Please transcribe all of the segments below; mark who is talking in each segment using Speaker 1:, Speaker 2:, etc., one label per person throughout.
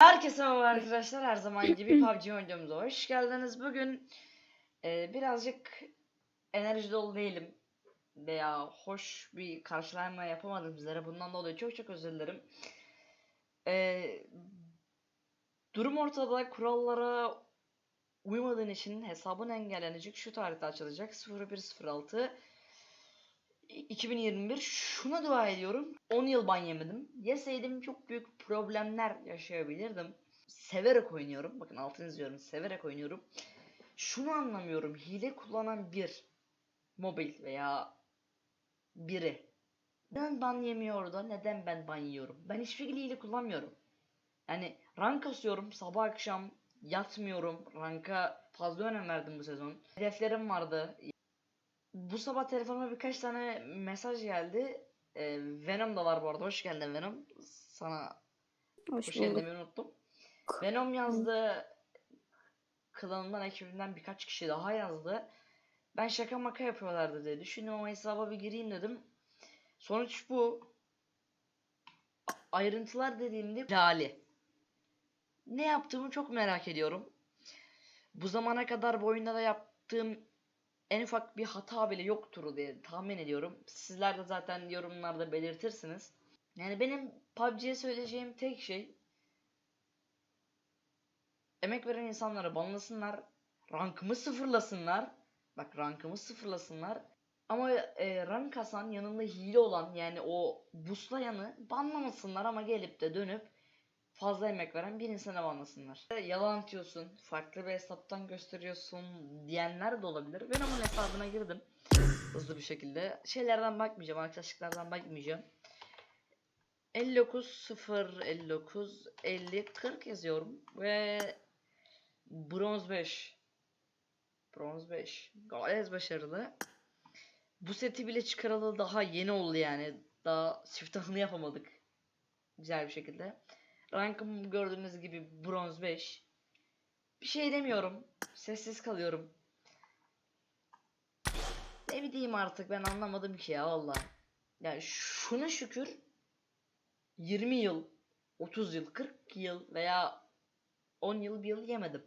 Speaker 1: Herkese merhaba arkadaşlar. Her zaman gibi PUBG videomuza hoş geldiniz. Bugün e, birazcık enerji dolu değilim. Veya hoş bir karşılama yapamadım sizlere. Bundan dolayı çok çok özür dilerim. E, durum ortada. Kurallara uymadığın için hesabın engellenecek. Şu tarihte açılacak. 0106 2021 şuna dua ediyorum. 10 yıl ban yemedim. Yeseydim çok büyük problemler yaşayabilirdim. Severek oynuyorum. Bakın altını izliyorum. Severek oynuyorum. Şunu anlamıyorum. Hile kullanan bir mobil veya biri neden ban yemiyor da neden ben ban yiyorum? Ben hiçbir hile kullanmıyorum. Yani rank kasıyorum sabah akşam yatmıyorum. Ranka fazla önem verdim bu sezon. Hedeflerim vardı bu sabah telefonuma birkaç tane mesaj geldi. Ee, Venom da var bu arada. Hoş geldin Venom. Sana
Speaker 2: Hoş
Speaker 1: hoş geldin unuttum. Venom yazdı. Klanından ekibinden birkaç kişi daha yazdı. Ben şaka maka yapıyorlardı diye düşündüm ama hesaba bir gireyim dedim. Sonuç bu. Ayrıntılar dediğimde Lali. Ne yaptığımı çok merak ediyorum. Bu zamana kadar bu oyunda da yaptığım en ufak bir hata bile yoktur diye tahmin ediyorum. Sizler de zaten yorumlarda belirtirsiniz. Yani benim PUBG'ye söyleyeceğim tek şey emek veren insanları banlasınlar, rankımı sıfırlasınlar. Bak rankımı sıfırlasınlar. Ama e, rank kasan yanında hile olan yani o buslayanı banlamasınlar ama gelip de dönüp fazla emek veren bir insana banlasınlar. Yalan atıyorsun, farklı bir hesaptan gösteriyorsun diyenler de olabilir. Ben onun hesabına girdim hızlı bir şekilde. Şeylerden bakmayacağım, arkadaşlıklardan bakmayacağım. 59 0 59 50 40 yazıyorum ve bronz 5 bronz 5 gayet başarılı. Bu seti bile çıkaralı daha yeni oldu yani. Daha siftahını yapamadık. Güzel bir şekilde. Rankım gördüğünüz gibi bronz 5. Bir şey demiyorum. Sessiz kalıyorum. Ne bileyim artık ben anlamadım ki ya valla. Yani şuna şükür 20 yıl, 30 yıl, 40 yıl veya 10 yıl bir yıl yemedim.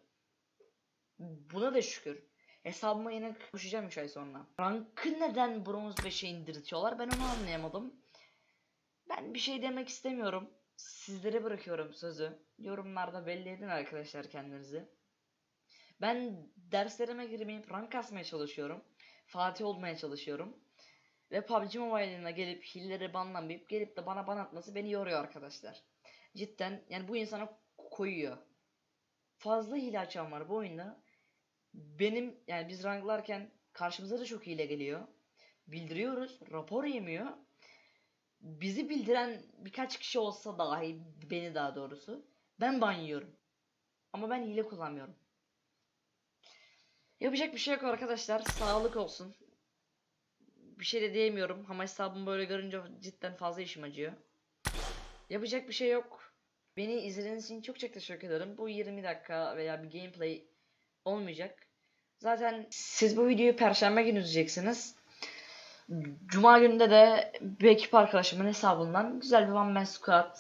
Speaker 1: Buna da şükür. Hesabıma yine kavuşacağım 3 ay sonra. Rankı neden bronz 5'e indirtiyorlar ben onu anlayamadım. Ben bir şey demek istemiyorum. Sizlere bırakıyorum sözü. Yorumlarda belli edin arkadaşlar kendinizi. Ben derslerime girmeyip rank kasmaya çalışıyorum. Fatih olmaya çalışıyorum. Ve PUBG Mobile'ına gelip hilleri banlamayıp gelip de bana ban atması beni yoruyor arkadaşlar. Cidden yani bu insana koyuyor. Fazla hile açan var bu oyunda. Benim yani biz ranklarken karşımıza da çok hile geliyor. Bildiriyoruz. Rapor yemiyor. Bizi bildiren birkaç kişi olsa dahi beni daha doğrusu ben ban yiyorum. Ama ben hile kullanmıyorum. Yapacak bir şey yok arkadaşlar. Sağlık olsun. Bir şey de diyemiyorum ama hesabımı böyle görünce cidden fazla işim acıyor. Yapacak bir şey yok. Beni izlediğiniz için çok çok teşekkür ederim. Bu 20 dakika veya bir gameplay olmayacak. Zaten siz bu videoyu perşembe günü izleyeceksiniz. Cuma günde de bir ekip arkadaşımın hesabından güzel bir one man squad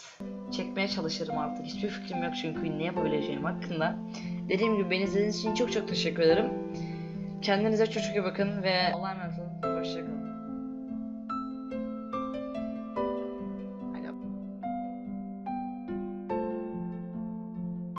Speaker 1: çekmeye çalışırım artık. Hiçbir fikrim yok çünkü ne yapabileceğim hakkında. Dediğim gibi beni izlediğiniz için çok çok teşekkür ederim. Kendinize çok çok iyi bakın ve Allah'a emanet olun.